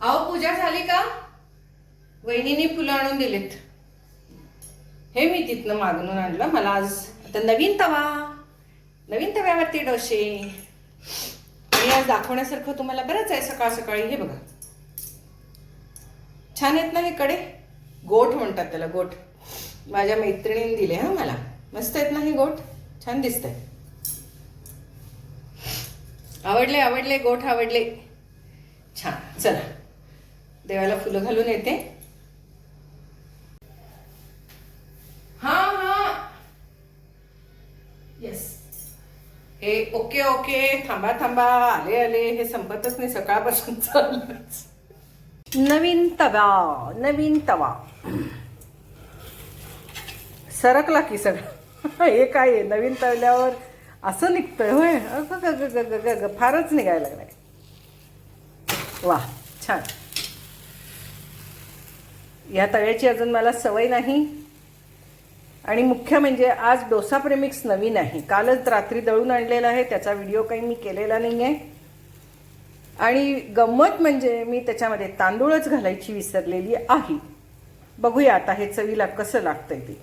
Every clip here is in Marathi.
अहो पूजा झाली का? वहिनीने फुलं आणून दिलेत. हे मी तिथनं मागून आणलं. मला आज आता नवीन तवा. नवीन तव्यावरती डोसे. आणि आज दाखवण्यासारखं तुम्हाला बरंच आहे सकाळ सकाळी. हे बघा. छान आहेत ना हे कडे गोठ म्हणतात त्याला गोठ. माझ्या मैत्रिणीने दिले हा मला. मस्त आहेत ना हे गोठ? छान दिसत आवडले आवडले गोठ आवडले. छान. चला. देवाला फुलं घालून येते. हा हा. येस हे ओके ओके. थांबा थांबा. आले आले. हे संपतच नाही. सकाळपासून चाललंच. नवीन तवा नवीन तवा. सरकला की सगळं. हे काय आहे? नवीन तवल्यावर असं निघतंय होय? ग ग ग ग ग फारच निघायला लागलाय. वा छान. या तव्याची अजून मला सवय नाही. आणि मुख्य म्हणजे आज डोसा प्रेमिक्स नवीन आहे. कालच रात्री दळून आणलेला आहे त्याचा व्हिडिओ काही मी केलेला नाही आहे आणि गंमत म्हणजे मी त्याच्यामध्ये तांदूळच घालायची विसरलेली आहे. बघूया आता हे चवीला कसं लागतंय ते.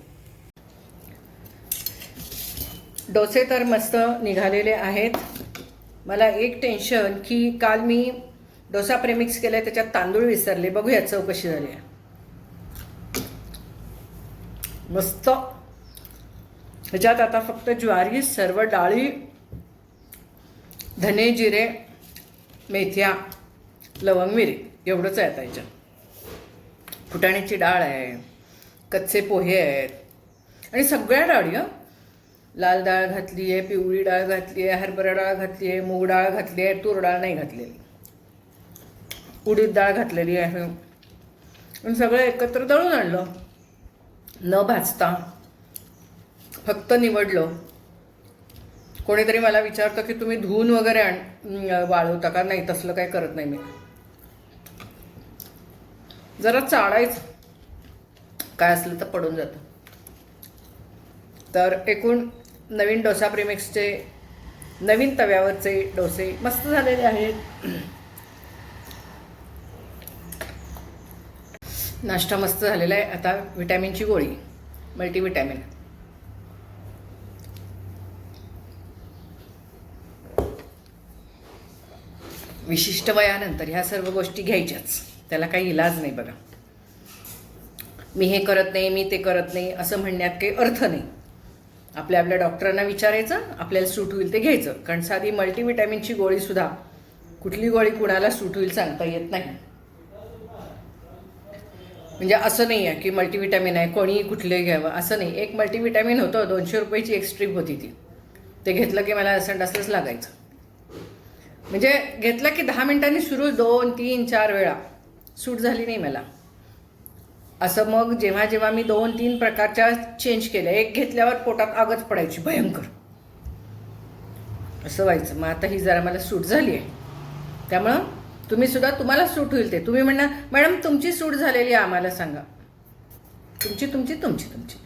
डोसे तर मस्त निघालेले आहेत. मला एक टेन्शन की काल मी डोसा प्रेमिक्स केलाय त्याच्यात तांदूळ विसरले. बघूया चव कशी झाली आहे मस्त. ह्याच्यात आता फक्त ज्वारी सर्व डाळी धने जिरे मेथ्या लवंग मिरी एवढंच आहे आता ह्याच्यात. फुटाण्याची डाळ आहे कच्चे पोहे आहेत. आणि सगळ्या डाळी हं. लाल डाळ घातली आहे पिवळी डाळ घातली आहे हरभरा डाळ घातली आहे मूग डाळ घातली आहे तूर डाळ नाही घातलेली. उडीद डाळ घातलेली आहे. आणि सगळं एकत्र दळून आणलं. न भाजता फक्त निवडलं. कोणीतरी मला विचारतं की तुम्ही धुवून वगैरे आण वाळवता का? नाही तसलं काही करत नाही मी. जरा चाळायचं. काय असलं तर पडून जातं. तर एकूण नवीन डोसा प्रेमिक्सचे नवीन तव्यावरचे डोसे मस्त झालेले आहेत. नाश्ता मस्त झालेला आहे. आता विटॅमिनची गोळी मल्टीविटॅमिन विशिष्ट वयानंतर ह्या सर्व गोष्टी घ्यायच्याच. त्याला काही इलाज नाही बघा. मी हे करत नाही मी ते करत नाही असं म्हणण्यात काही अर्थ नाही. आपल्या आपल्या डॉक्टरांना विचारायचं आपल्याला सूट होईल ते घ्यायचं. कारण साधी मल्टीविटॅमिनची गोळीसुद्धा कुठली गोळी कुणाला सूट होईल सांगता येत नाही. म्हणजे असं नाही आहे की मल्टीविटॅमिन आहे कोणीही कुठलंही घ्यावं असं नाही. एक मल्टीविटॅमिन होतं दोनशे रुपयाची एक स्ट्रीप होती ती. ते घेतलं की मला असं असंच लागायचं. म्हणजे घेतलं की दहा मिनिटांनी सुरू दोन तीन चार वेळा. सूट झाली नाही मला. असं मग जेव्हा जेव्हा मी दोन तीन प्रकारच्या चेंज केल्या एक घेतल्यावर पोटात आगच पडायची भयंकर. असं व्हायचं. मग आता ही जरा मला सूट झाली आहे. त्यामुळं तुम्ही सुद्धा तुम्हाला सूट होईल ते. तुम्ही म्हणणार मॅडम तुमची सूट झालेली आहे आम्हाला सांगा. तुमची तुमची तुमची तुमची.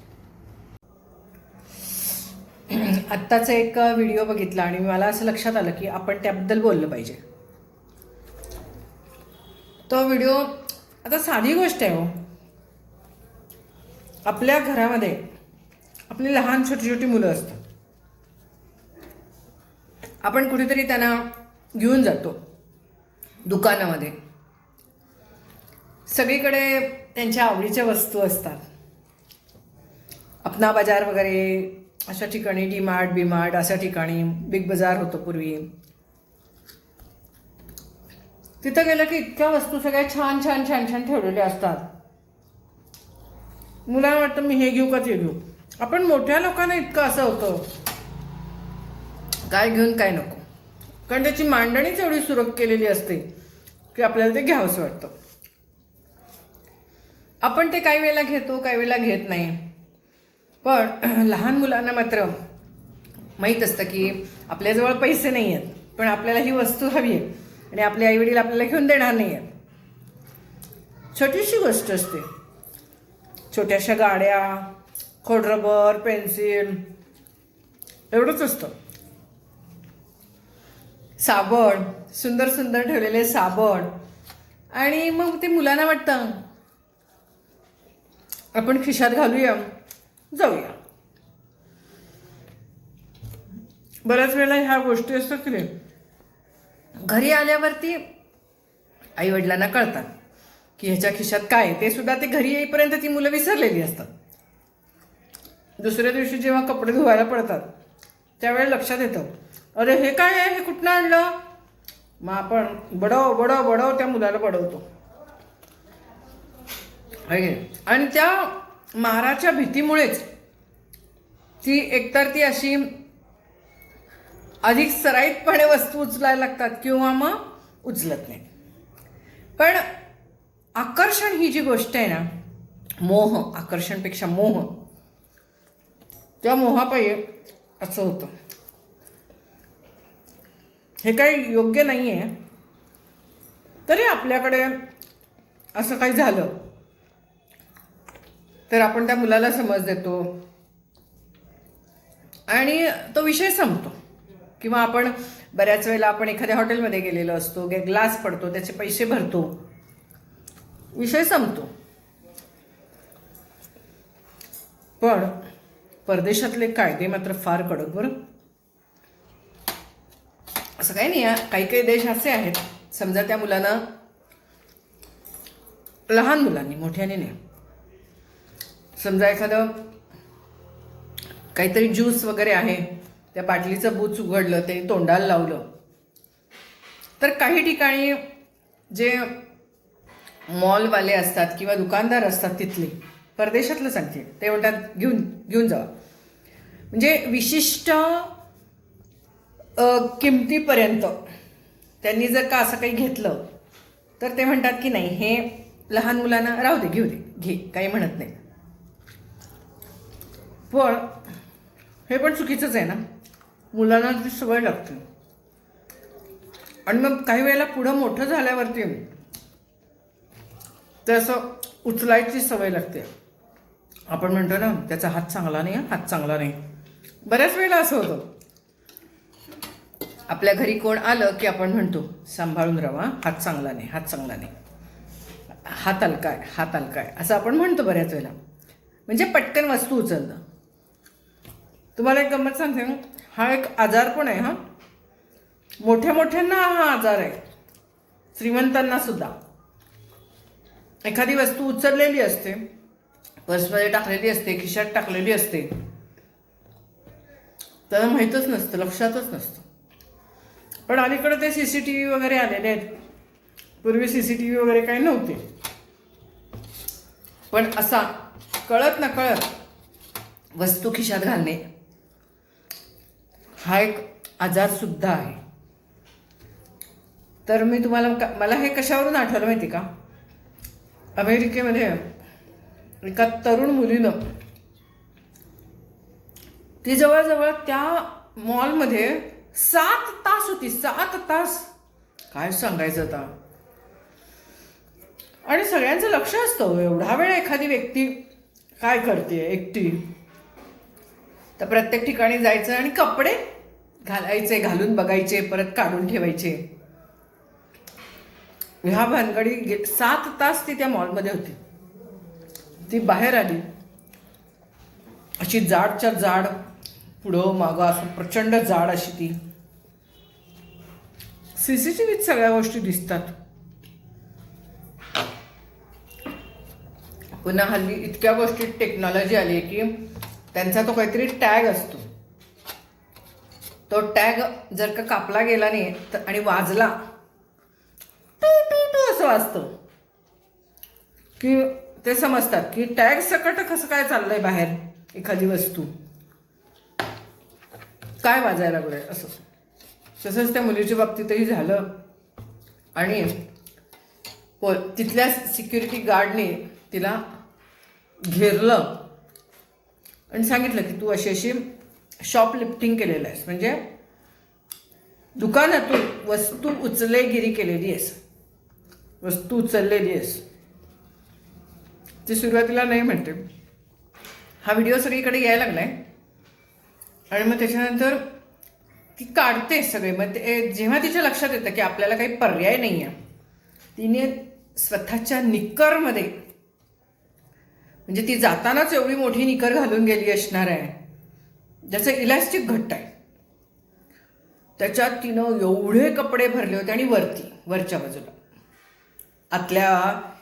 आत्ताचा एक व्हिडिओ बघितला आणि मला असं लक्षात आलं की आपण त्याबद्दल बोललं पाहिजे. तो व्हिडिओ आता साधी गोष्ट आहे हो. आपल्या घरामध्ये आपली लहान छोटी छोटी मुलं असतात. आपण कुठेतरी त्यांना घेऊन जातो. दुकानामध्ये. सगळीकडे त्यांच्या आवडीच्या वस्तू असतात. अपना बाजार वगैरे अशा ठिकाणी डी मार्ट बी मार्ट अशा ठिकाणी बिग बाजार होतो पूर्वी. तिथं गेलं की इतक्या वस्तू सगळ्या छान छान छान छान ठेवलेल्या असतात. मुलांना वाटतं मी हे घेऊ का ते घेऊ? आपण मोठ्या लोकांना इतकं असं होतं. काय घेऊन काय नको. कारण त्याची मांडणीच एवढी सुरक केलेली असते. की आपल्याला ते घ्यावंसं वाटतं. आपण ते काही वेळेला घेतो काही वेळेला घेत नाही. पण लहान मुलांना मात्र माहीत असतं की आपल्याजवळ पैसे नाही आहेत पण आपल्याला ही वस्तू हवी आहे आणि आपले आईवडील आपल्याला घेऊन देणार नाही आहेत छोटीशी गोष्ट असते. छोट्याशा गाड्या खोडरबर पेन्सिल एवढंच असतं. साबण सुंदर सुंदर ठेवलेले साबण. आणि मग ते मुलांना वाटतं आपण खिशात घालूया जाऊया. बऱ्याच वेळेला ह्या गोष्टी असतात की नाही? घरी आल्यावरती आई वडिलांना कळतात की ह्याच्या खिशात काय ते सुद्धा ते घरी येईपर्यंत ती मुलं विसरलेली असतात. दुसऱ्या दिवशी जेव्हा कपडे धुवायला पडतात त्यावेळेला लक्षात येतं अरे हे काय आहे? हे कुठनं आणलं? मग आपण बडव बडव बडव त्या मुलाला बडवतो. आहे आणि त्या माराच्या भीतीमुळेच ती एकतर ती अशी अधिक सराईतपणे वस्तू उचलायला लागतात किंवा मग उचलत नाही. पण आकर्षण ही जी गोष्ट आहे ना मोह आकर्षणपेक्षा मोह त्या मोहापायी असं होतं. हे काही योग्य नाही आहे तरी आपल्याकडे असं काही झालं तर आपण त्या मुलाला समज देतो. आणि तो विषय संपतो. किंवा आपण बऱ्याच वेळेला आपण एखाद्या हॉटेलमध्ये गेलेलो असतो गे ग्लास पडतो त्याचे पैसे भरतो. विषय संपतो. पण परदेशातले कायदे मात्र फार कडक बरं. असं काही नाही आहे. काही काही देश असे आहेत. समजा त्या मुलांना लहान मुलांनी मोठ्याने नाही. समजा एखादं काहीतरी ज्यूस वगैरे आहे त्या बाटलीचं बूच उघडलं ते तोंडाला लावलं. तर काही ठिकाणी जे मॉलवाले असतात किंवा दुकानदार असतात तिथले परदेशातलं सांगते. ते म्हणतात घेऊन घेऊन जावा म्हणजे विशिष्ट किमतीपर्यंत. त्यांनी जर का असं काही घेतलं तर ते म्हणतात की नाही हे लहान मुलांना राहू दे घेऊ दे घे काही म्हणत नाही. पण हे पण चुकीचंच आहे ना. मुलांना ती सवय लागते. आणि मग काही वेळेला पुढं मोठं झाल्यावरती तर असं उचलायची सवय लागते. आपण म्हणतो ना त्याचा हात चांगला नाही हात चांगला नाही. बऱ्याच वेळेला असं होतं. आपल्या घरी कोण आलं की आपण म्हणतो सांभाळून राहा हात चांगला नाही हात चांगला नाही. हात अलकाय आहे हात अलकाय आहे असं आपण म्हणतो बऱ्याच वेळेला. म्हणजे पटकन वस्तू उचलणं. तुम्हाला एक गंमत सांगते हं. हा एक आजार पण आहे हां. मोठ्या मोठ्यांना हा आजार आहे. श्रीमंतांना सुद्धा. एखादी वस्तू उचललेली असते पर्समध्ये टाकलेली असते खिशात टाकलेली असते. त्याला माहीतच नसतं लक्षातच नसतं. पण अलीकडे ते सी सी टी व्ही वगैरे आलेले आहेत. पूर्वी सी सी टी व्ही वगैरे काही नव्हते. पण असा कळत ना कळत वस्तू खिशात घालणे हा एक आजारसुद्धा आहे. तर मी तुम्हाला मला हे कशावरून आठवलं माहिती का? अमेरिकेमध्ये एका तरुण मुलीनं ती जवळजवळ त्या मॉलमध्ये सात तास होती सात तास. काय सांगायचं आता? आणि सगळ्यांचं लक्ष असतं एवढा वेळ एखादी व्यक्ती काय करते एकटी? तर प्रत्येक ठिकाणी जायचं आणि कपडे घालायचे घालून बघायचे परत काढून ठेवायचे. ह्या भानगडी गे- सात तास ती त्या मॉलमध्ये होती. ती बाहेर आली. अशी जाडच्या जाड पुढं मागं असं प्रचंड जाड अशी ती. सी सी टी व्हीत सगळ्या गोष्टी दिसतात. पुन्हा हल्ली इतक्या गोष्टीत टेक्नॉलॉजी आली आहे की त्यांचा तो काहीतरी टॅग असतो. तो टॅग जर का कापला गेला नाही तर आणि वाजला टू टू टू असं वाजतं. की ते समजतात की टॅग सकट कसं काय चाललंय बाहेर एखादी वस्तू. काय वाजायला लागलंय? असं. तसंच त्या मुलीच्या बाबतीतही झालं. आणि प तिथल्या सिक्युरिटी गार्डने तिला घेरलं. आणि सांगितलं की तू अशी अशी शॉप लिफ्टिंग केलेलं आहेस. म्हणजे दुकानातून वस्तू उचलेगिरी केलेली आहेस. वस्तू उचललेली आहेस. ती सुरुवातीला नाही म्हणते. हा व्हिडिओ सगळीकडे यायला आहे आणि मग त्याच्यानंतर ती काढते सगळे. मग ते जेव्हा तिच्या लक्षात येतं की आपल्याला काही पर्याय नाही आहे तिने स्वतःच्या निकरमध्ये म्हणजे ती जातानाच एवढी मोठी निकर घालून गेली असणार आहे. ज्याचं इलास्टिक घट्ट आहे. त्याच्यात तिनं एवढे कपडे भरले होते आणि वरती वरच्या बाजूला. आतल्या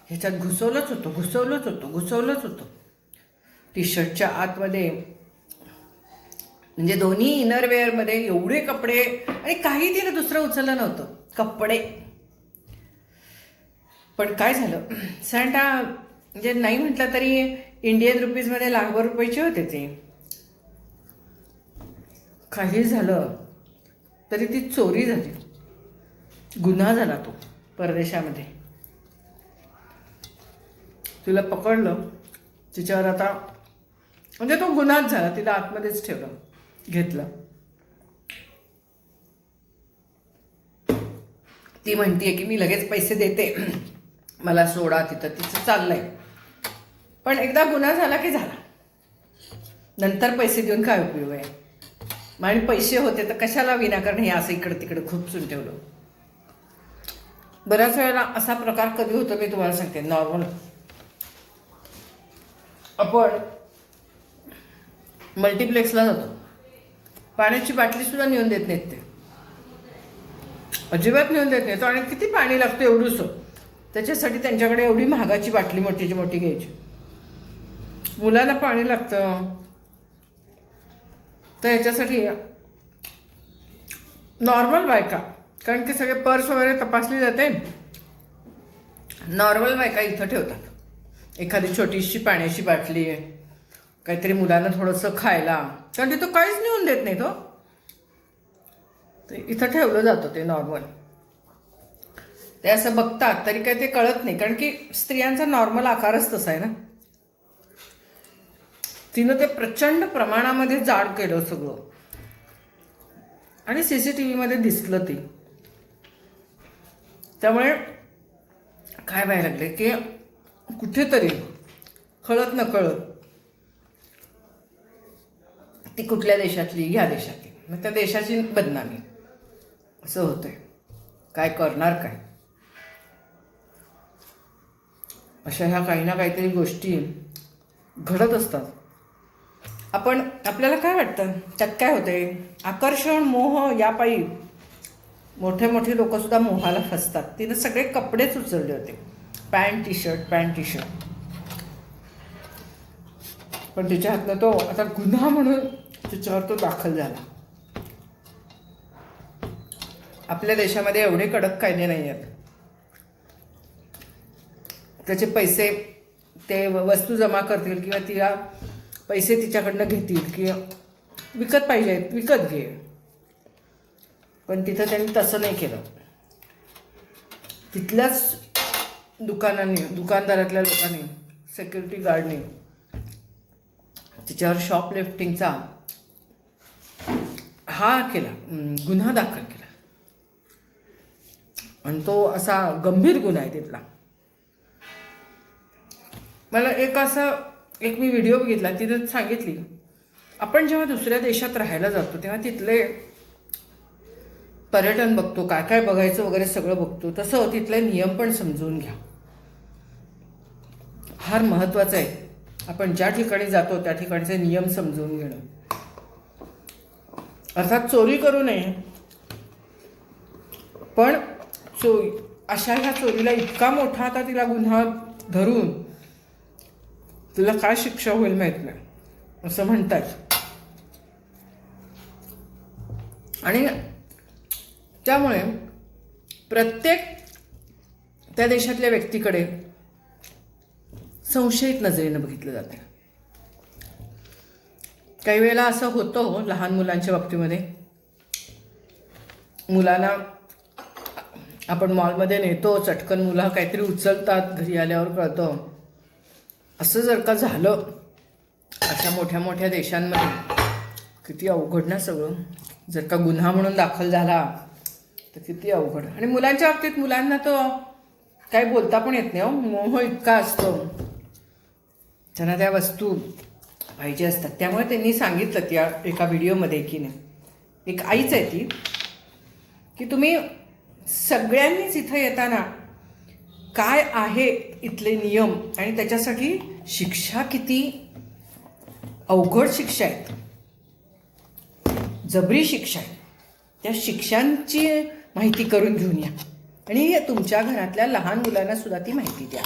ह्याच्यात घुसवलंच होतं घुसवलंच होतं घुसवलंच होतं. टी शर्टच्या आतमध्ये म्हणजे दोन्ही इनरवेअरमध्ये एवढे कपडे आणि काही तिनं दुसरं उचललं नव्हतं. कपडे. पण काय झालं? सॅन्टा म्हणजे नाही म्हटलं तरी इंडियन रुपीजमध्ये लाखभर रुपयाचे होते ते. काही झालं तरी ती चोरी झाली. गुन्हा झाला तो परदेशामध्ये. तिला पकडलं तिच्यावर आता म्हणजे तो गुन्हाच झाला तिला आतमध्येच ठेवलं. घेतलं. ती म्हणतीये की मी लगेच पैसे देते. मला सोडा तिथं तिचं चाललंय. पण एकदा गुन्हा झाला की झाला. नंतर पैसे देऊन काय उपयोग आहे? आणि पैसे होते तर कशाला विनाकारण हे असं इकडं तिकडं खुपसून ठेवलं? बऱ्याच वेळेला असा प्रकार कधी होतो मी तुम्हाला सांगते. नॉर्मल आपण मल्टिप्लेक्सला जातो. पाण्याची बाटलीसुद्धा नेऊन देत नाहीत ते. अजिबात नेऊन देत नाहीत. आणि किती पाणी लागतं एवढंसं? त्याच्यासाठी त्यांच्याकडे एवढी महागाची बाटली मोठीची मोठी घ्यायची. मुलाला पाणी लागतं. तर याच्यासाठी नॉर्मल बायका कारण की सगळे पर्स वगैरे तपासली जाते. नॉर्मल बायका इथं ठेवतात. एखादी छोटीशी पाण्याची बाटली आहे. काहीतरी मुलांना थोडंसं खायला. कारण तिथं काहीच नेऊन देत नाही तो. ते इथं ठेवलं जातं ते नॉर्मल ते असं बघतात तरी काही ते कळत नाही. कारण की स्त्रियांचा नॉर्मल आकारच तसा आहे ना. तिनं ते प्रचंड प्रमाणामध्ये जाड केलं सगळं. आणि सी सी टी व्हीमध्ये दिसलं ते. त्यामुळे काय व्हायला लागले की कुठेतरी कळत न कळत ती कुठल्या देशातली ह्या देशातली. मग त्या देशाची बदनामी. असं होतंय. काय करणार काय? अशा ह्या काही ना काहीतरी गोष्टी घडत असतात. आपण आपल्याला काय वाटतं? त्यात काय होते आकर्षण मोह यापायी मोठे मोठे लोकंसुद्धा मोहाला फसतात. तिनं सगळे कपडेच उचलले होते. Pant T shirt pant T shirt पण तिच्या हातनं तो आता गुन्हा म्हणून तिच्यावर तो दाखल झाला. आपल्या देशामध्ये एवढे कडक कायदे नाही आहेत त्याचे पैसे ते व- वस्तू जमा करतील किंवा तिला पैसे तिच्याकडनं घेतील किंवा विकत पाहिजे विकत घे. पण तिथं त्यांनी तसं नाही केलं. तिथल्याच दुकानांनी दुकानदारातल्या लोकांनी सेक्युरिटी गार्डने तिच्यावर शॉपलिफ्टिंगचा हा केला गुन्हा दाखल केला. आणि तो असा गंभीर गुन्हा आहे तिथला. मला एक असं एक मी व्हिडिओ बघितला तिथं सांगितली आपण जेव्हा दुसऱ्या देशात राहायला जातो तेव्हा तिथले पर्यटन बघतो काय काय बघायचं वगैरे सगळं बघतो तसं तिथले नियम पण समजून घ्या. फार महत्त्वाचं आहे. आपण ज्या ठिकाणी जातो त्या ठिकाणचे नियम समजून घेणं. अर्थात चोरी करू नये. पण चो अशा ह्या चोरीला इतका मोठा आता तिला गुन्हा धरून तुला काय शिक्षा होईल माहीत नाही असं म्हणतात. आणि त्यामुळे प्रत्येक त्या देशातल्या व्यक्तीकडे संशयित नजरेनं बघितलं जातं काही वेळेला असं होतं हो लहान मुलांच्या बाबतीमध्ये. मुलांना आपण मॉलमध्ये नेतो चटकन मुलं काहीतरी उचलतात घरी आल्यावर कळतं. असं जर का झालं अशा मोठ्या मोठ्या देशांमध्ये किती अवघड ना सगळं. जर का गुन्हा म्हणून दाखल झाला तर किती अवघड. आणि मुलांच्या बाबतीत मुलांना तो काही बोलता पण येत नाही हो. मोह इतका असतो. त्यांना त्या वस्तू पाहिजे असतात. त्यामुळे त्यांनी सांगितलं त्या एका व्हिडिओमध्ये की नाही. एक आईच आहे ती की तुम्ही सगळ्यांनीच इथं येताना काय आहे इथले नियम आणि त्याच्यासाठी शिक्षा किती अवघड शिक्षा आहेत जबरी शिक्षा आहे. त्या शिक्षांची माहिती करून घेऊन या. आणि तुमच्या घरातल्या लहान मुलांना सुद्धा ती माहिती द्या.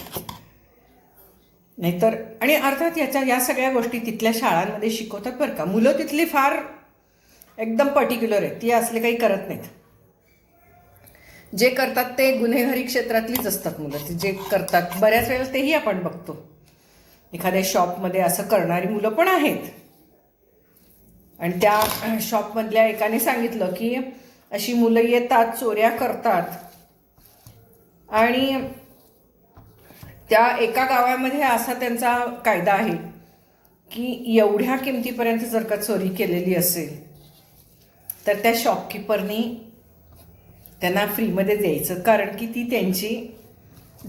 नाहीतर आणि अर्थात याच्या या सगळ्या गोष्टी तिथल्या शाळांमध्ये शिकवतात बरं का. मुलं तिथली फार एकदम पर्टिक्युलर आहेत. ती असले काही करत नाहीत. जे करतात ते गुन्हेगारी क्षेत्रातलीच असतात मुलं. ती जे करतात बऱ्याच वेळेला तेही आपण बघतो. एखाद्या शॉपमध्ये असं करणारी मुलं पण आहेत. आणि त्या शॉपमधल्या एकाने सांगितलं की अशी मुलं येतात चोऱ्या करतात. आणि त्या एका गावामध्ये असा त्यांचा कायदा आहे की एवढ्या किमतीपर्यंत जर का चोरी केलेली असेल तर त्या शॉपकीपरनी त्यांना फ्रीमध्ये द्यायचं. कारण की ती त्यांची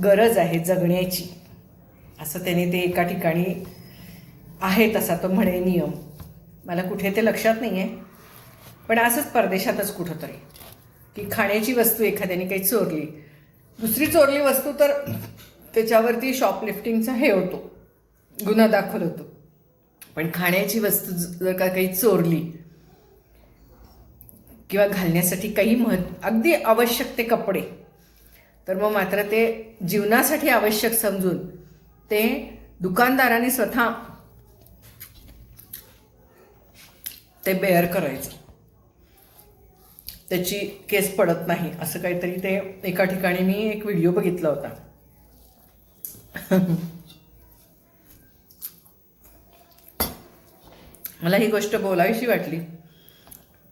गरज आहे जगण्याची. असं त्याने ते एका ठिकाणी आहे तसा तो म्हणे नियम. मला कुठे ते लक्षात नाही आहे पण असंच परदेशातच कुठंतरी की खाण्याची वस्तू एखाद्याने काही चोरली. दुसरी चोरली वस्तू तर त्याच्यावरती शॉपलिफ्टिंगचा हे होतो. गुन्हा दाखल होतो. पण खाण्याची वस्तू जर का काही चोरली किंवा घालण्यासाठी काही मह अगदी आवश्यक ते कपडे तर मग मात्र ते जीवनासाठी आवश्यक समजून ते दुकानदाराने स्वतः ते बेअर करायचं. त्याची केस पडत नाही असं काहीतरी ते एका ठिकाणी मी एक व्हिडिओ बघितला होता. मला ही गोष्ट बोलावीशी वाटली.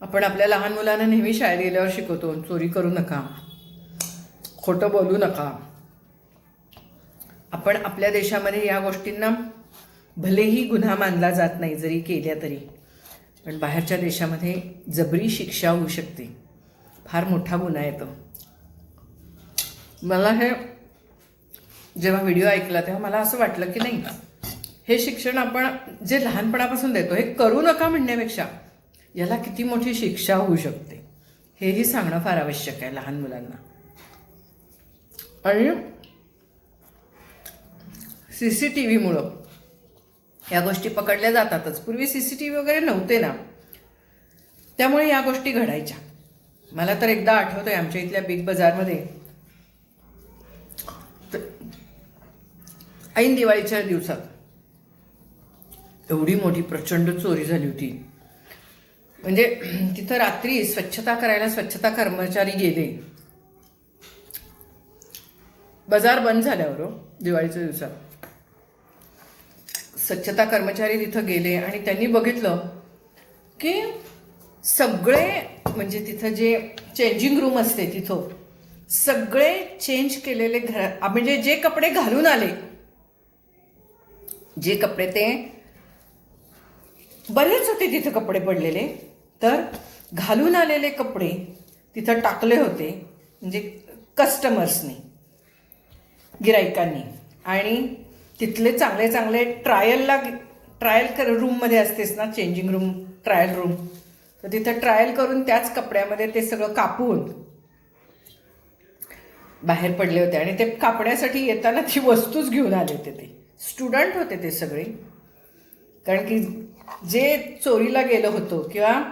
आपण आपल्या लहान मुलांना नेहमी शाळेत गेल्यावर शिकवतो चोरी करू नका. खोटं बोलू नका. आपण आपल्या देशामध्ये या गोष्टींना भलेही गुन्हा मानला जात नाही जरी केल्या तरी. पण बाहेरच्या देशामध्ये जबरी शिक्षा होऊ शकते. फार मोठा गुन्हा येतो. मला हे जेव्हा व्हिडिओ ऐकला तेव्हा मला असं वाटलं की नाही हे शिक्षण आपण जे लहानपणापासून देतो हे करू नका म्हणण्यापेक्षा याला किती मोठी शिक्षा होऊ शकते? हेही सांगणं फार आवश्यक आहे लहान मुलांना. आणि सी सी टी व्हीमुळं या गोष्टी पकडल्या जातातच. पूर्वी सी सी टी व्ही वगैरे नव्हते ना. त्यामुळे या गोष्टी घडायच्या. मला तर एकदा आठवतं आहे आमच्या इथल्या बिग बाजारमध्ये ऐन दिवाळीच्या दिवसात. एवढी मोठी प्रचंड चोरी झाली होती. म्हणजे तिथं रात्री स्वच्छता करायला स्वच्छता कर्मचारी गेले. बाजार बंद झाल्यावर हो, दिवाळीच्या दिवसात. स्वच्छता कर्मचारी तिथं गेले आणि त्यांनी बघितलं की सगळे म्हणजे तिथं जे चेंजिंग रूम असते तिथं सगळे चेंज केलेले घर म्हणजे जे कपडे घालून आले जे कपडे ते बरेच होते तिथं कपडे पडलेले तर घालून आलेले कपडे तिथं टाकले होते म्हणजे कस्टमर्सनी गिरायकांनी आणि तिथले चांगले चांगले ट्रायलला ट्रायल कर रूममध्ये असतेस ना चेंजिंग रूम ट्रायल रूम तर तिथं ट्रायल करून त्याच कपड्यामध्ये ते सगळं कापून बाहेर पडले होते. आणि ते कापण्यासाठी येताना ती वस्तूच घेऊन आले होते ते. स्टुडंट होते ते सगळे. कारण की जे चोरीला गेलं होतं किंवा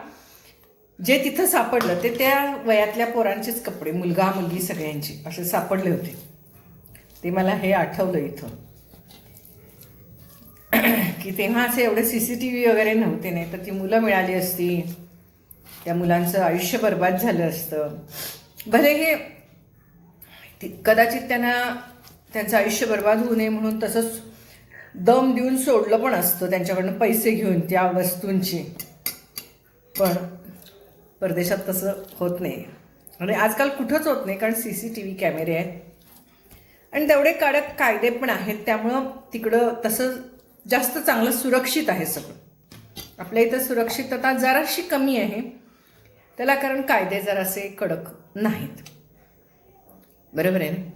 जे तिथं सापडलं ते त्या वयातल्या पोरांचेच कपडे मुलगा मुलगी सगळ्यांची असे सापडले होते. ते मला हे आठवलं इथं. की तेव्हा असे एवढे सी सी टी व्ही वगैरे नव्हते नाही तर ती मुलं मिळाली असती. त्या मुलांचं आयुष्य बर्बाद झालं असतं. भले हे ती- कदाचित त्यांना त्यांचं आयुष्य बर्बाद होऊ नये म्हणून तसंच दम देऊन सोडलं पण असतं. त्यांच्याकडनं पैसे घेऊन त्या वस्तूंची. पण परदेशात तसं होत नाही. आणि आजकाल कुठंच होत नाही कारण सी सी टी व्ही कॅमेरे आहेत. आणि तेवढे कडक कायदे पण आहेत. त्यामुळं तिकडं तसं जास्त चांगलं सुरक्षित आहे सगळं. आपल्या इथं सुरक्षितता जराशी कमी आहे. त्याला कारण कायदे जरासे कडक नाहीत. बरोबर आहे ना?